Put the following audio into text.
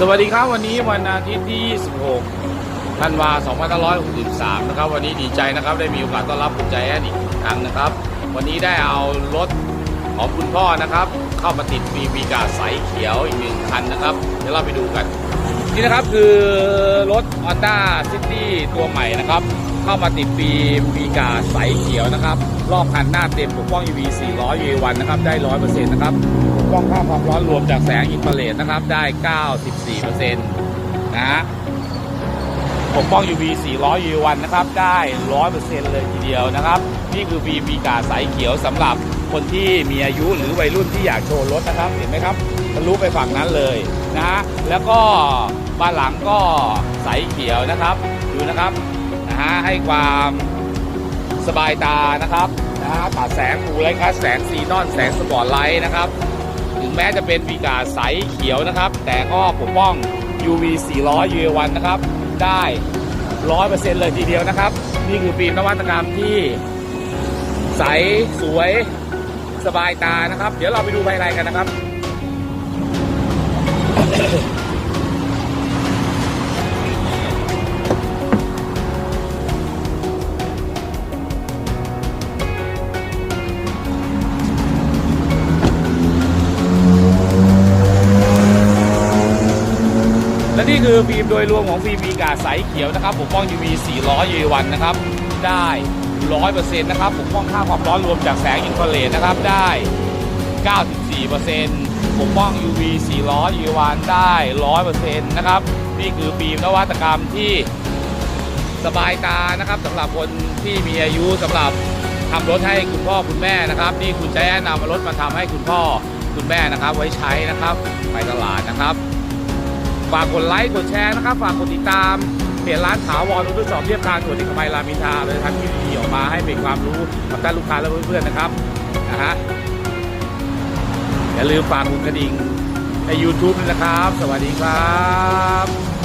สวัสดีครับวันนี้วันอาทิตย์ที่ 26 ธันวา2563 นะครับ วันนี้ดีใจนะครับได้มีโอกาสต้อนรับคุณใจแอนอีกครั้งนะครับ วันนี้ได้เอารถของคุณพ่อนะครับ เข้ามาติดฟีวีกาสายเขียวอีกหนึ่งคันนะครับ เดี๋ยวเราไปดูกัน นี่นะครับคือรถ Honda City ตัวใหม่นะครับ เข้ามาติดฟิล์มวีกาใสเขียวนะครับ รอบคันหน้าเต็มปกป้อง UV 400 UV1 นะครับ ได้ 100%นะครับปกป้องค่าความร้อนรวมจากแสงอินฟราเรดนะครับ ได้ 94%นะฮะปกป้อง UV 400 UV1 นะครับ ได้ 100%เลยทีเดียวนะครับ นี่คือฟิล์มวีกาใสเขียวสำหรับคนที่มีอายุหรือวัยรุ่นที่อยากโชว์รถนะครับ เห็นไหมครับทะลุไปฝั่งนั้นเลยนะฮะแล้วก็บ้านหลังก็ใสเขียวนะครับ ดูนะครับ นะฮะให้ความสบายตานะครับนะฮะตัดแสงฟูไลท์คัสแสงซีนอนแสงสปอตไลท์นะครับ ถึงแม้จะเป็นวีกาใสเขียวนะครับ แต่ก็ปกป้อง UV 400 UV1 นะครับ ได้ 100%เลยทีเดียวนะครับ นี่คือฟิล์มนวัตกรรมที่ใสสวยสบายตานะครับ เดี๋ยวเราไปดูภายในกันนะครับ นี่คือฟิล์มโดยรวมของฟิล์มวีกาใสเขียวนะครับปกป้อง UV 400 UV1 นะครับ ได้ 100%นะครับปกป้องค่าความร้อนรวมจากแสงอินฟราเรดนะครับได้ 94%ปกป้อง UV 400 UV1 ได้ 100%นะครับ นี่คือฟิล์มนวัตกรรมที่สบายตานะครับสำหรับคนที่มีอายุสำหรับทำรถให้คุณพ่อคุณแม่นะครับ นี่คุณใจแอนนำรถมาทำให้คุณพ่อคุณแม่นะครับ ไว้ใช้นะครับ ไปตลาดนะครับ ฝากกดไลค์กดแชร์นะครับ ฝากกดติดตามเพจร้านถาวรรถทดสอบเรียบทารถั่วนที่กมัยรามินทาเลยทำคลิปดีๆออกมาให้เป็นความรู้กับท่านลูกค้าและเพื่อนๆนะครับนะฮะอย่าลืมฝากกดกระดิ่งใน YouTube ด้วยนะครับ สวัสดีครับ